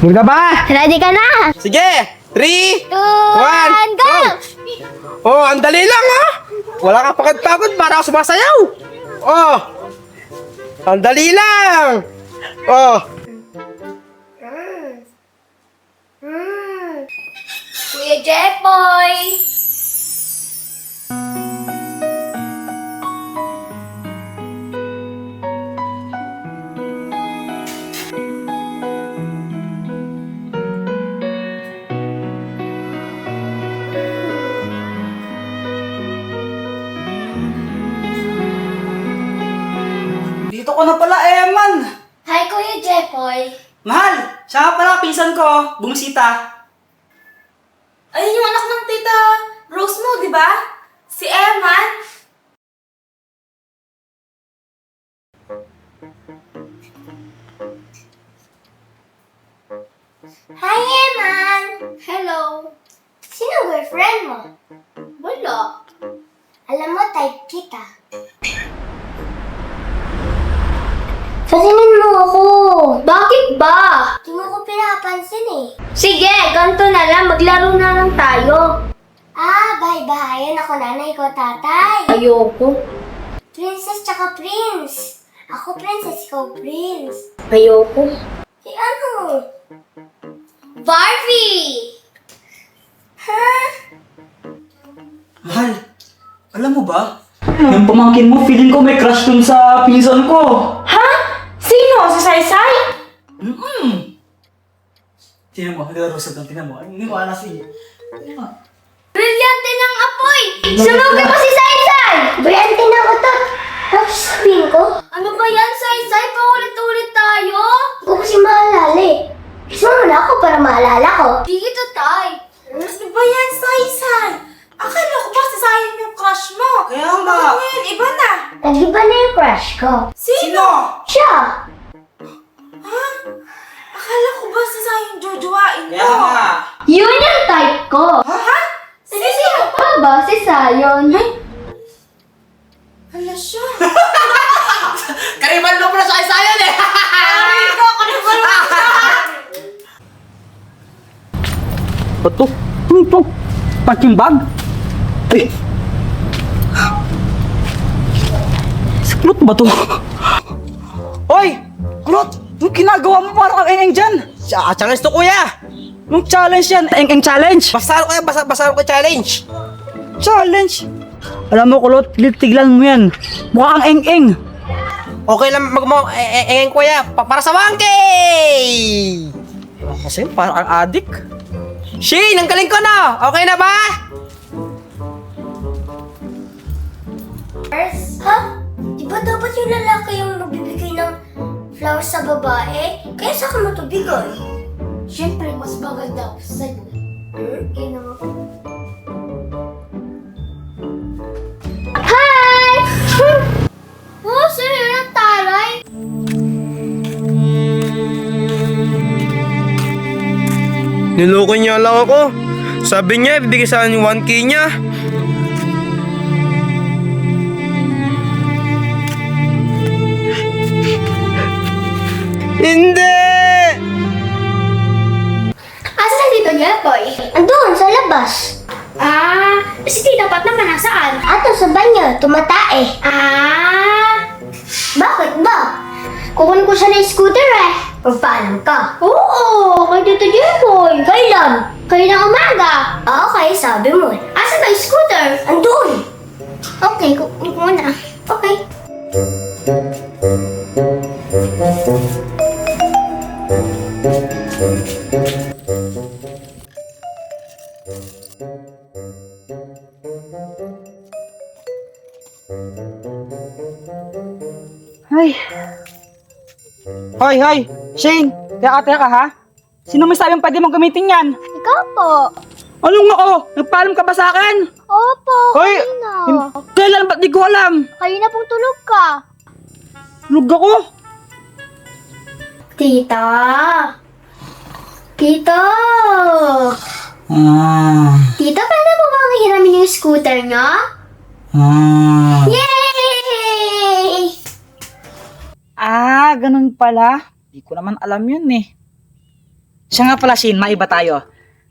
Ready ka ba? Ready ka na? Sige! 3, Two, 1, one, go! Oh, ang dali lang ha! Wala ka pagod-pagod para ako sumasayaw! Oh! Ang dali lang! Oh! Kuya Jeffoy! Ko na pala, Eman. Hi, Kuya Jeffoy. Mahal, siya nga pala, pinsan ko, bumisita. Ayun yung anak ng tita Rose mo, di ba? Si Eman. Hi, Eman! Hello! Sino girlfriend mo? Wala. Alam mo, type kita. Pansinin mo ako! Bakit ba? Di mo ko pinapansin eh. Sige, ganito na lang. Maglaro na lang tayo. Ah, bye-bye. Ako nanay ko, tatay. Ayoko. Princess tsaka prince. Ako princess, ikaw prince. Ayoko. Eh ano? Barbie! Ha? Mahal, alam mo ba? Yung pamangkin mo, feeling ko may crush dun sa pinsan ko. Sino? Si Saysay? Mm-mm. Tingnan mo, naglalaro sa doon, tingnan mo. Hindi mo alas eh. Tingnan mo. Brilyante ng apoy! Sumugay mo si Saysay! Brilyante na utot! Tapos sabihin ko? Ano ba yan, Saysay? Paulit-ulit tayo? Hindi ko kasi maalala eh. Gusto mo na ako para maalala ko? Di kita, tay. Ano ba yan, Saysay? Akala ko ba si Sayang yung crush mo? Kaya nga. Ano ngayon, iba na. Nag-iba na yung crush ko. Sino? Siya! Sayang jojowain mo? Kaya nga. Yun yung type ko! Ha? Sino? Pa ba? Si Sayon? Hala siya. Kariban mo pala sa isayan eh! Ay, ko, kanibal mo siya. Ba't to? Ano to? Punching bag? Ay! Si Klot ba to? Hoy! Klot! Anong ginagawa mo para kang eng dyan? Ah, challenge to kuya! Anong challenge yan? Eng-eng challenge? Basta ko yan, basta, basta ko challenge! Challenge? Alam mo, Kulot, tiglan mo yan. Mukha kang eng-eng. Okay lang mag mo, eh, eh, eh, kuya, pa- para sa monkey! Kasi parang ang adik. Shane, ang galing ko na! Okay na ba? Ha? Di ba dapat yung lalaki yung ng flowers sa babae? Kaya sa akin mo ito bigay? Siyempre, mas maganda ako sa'yo. Hmm? Kaya naman. Hi! Oh, yun ang taray? Niloko niya lang ako. Sabi niya, ibibigay sa akin yung 1K niya. Hindi! Asa na dito niya, boy? Andun, sa labas. Ah, si tita Pat naman nasaan? Ato sa banyo, tumatae. Ah, bakit ba? Kukunin ko siya ng scooter eh. Magpaalam ka. Oo, kay Tito Jeboy. Kailan? Kailan umaga. Ah, okay, sabi mo. Asa ba yung scooter? Andun. Okay, kukunin ko muna. Okay. Ay. Hoy, hoy! Shane! Teka, teka ha? Sino may sabing pwede mong gamitin yan? Ikaw po. Anong nga oh? Nagpaalam ka ba sa akin? Opo, Hoy! kanina. Kailan ba't di ko alam? Kanina pong tulog ka. Lug ako. Tita! Tita! Ah. Tita, pwede mo bang hiramin yung scooter niya? Ah. Yay! Ah, ganun pala. Di ko naman alam yun eh. Siya nga pala, Shane, maiba tayo.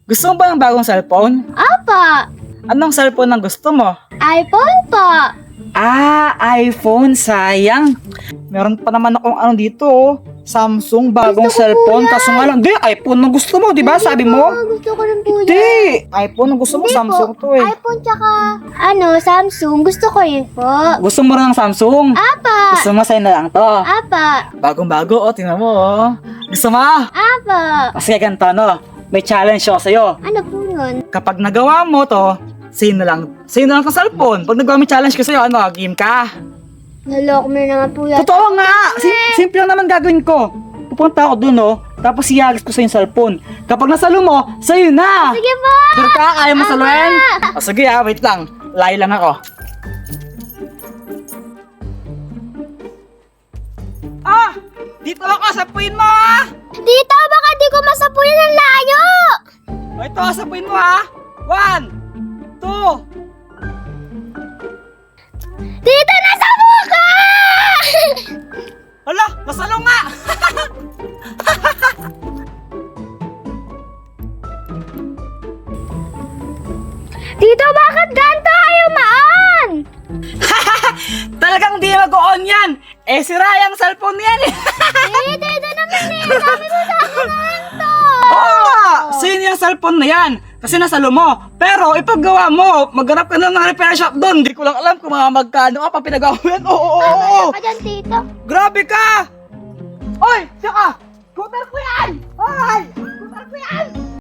Gusto mo ba ng bagong cellphone? Apa, Anong cellphone ang gusto mo? iPhone po. Ah, iPhone, sayang. Meron pa naman akong ano dito, oh. Samsung, bagong Gusto cellphone. Kaso nga lang, di, iPhone ang gusto mo, di ba? Sabi mo? Ah, gusto ko rin po yan. Di, iPhone ang gusto mo, Hindi Samsung po. to eh. iPhone tsaka, ano, Samsung. Gusto ko yun po. Gusto mo rin ng Samsung? Apa, Gusto mo sa'yo na lang to. apa, Bagong-bago, oh, tingnan mo, oh. Gusto mo? apa. Kasi ganito, no? May challenge ako sa'yo. Ano po yun? Kapag nagawa mo to, sa'yo na lang, sa'yo na lang sa cellphone. Pag nagawa mo yung challenge ko sa'yo, ano, game ka. Naloko mo na naman po yan. Totoo nga! Sim- simple lang naman gagawin ko. Pupunta ako dun, oh. Tapos iyagis ko sa yung cellphone. Kapag nasalo mo, sa'yo na! Sige po! Sure ka? Kaya mo saluhin? O sige ah, wait lang. Layo lang ako. Ah! Dito ako, sapuin mo ah! Dito, baka di ko masapunin ang layo! O ito, sapuin mo ah! One! Two! Cellphone yan eh! Eh, dito naman eh. Sabi mo sa akin na lang to. Oo nga! Sa'yo yung cellphone na yan! Kasi nasalo mo. Pero ipaggawa mo, maghanap ka na ng repair shop doon. Di ko lang alam kung mga magkano ka pa pinagawa mo yan. Oo, oo, oo! Ano ka dyan, tito? Grabe ka! Oy! Tsaka! Scooter ko yan! Ay! Scooter ko yan!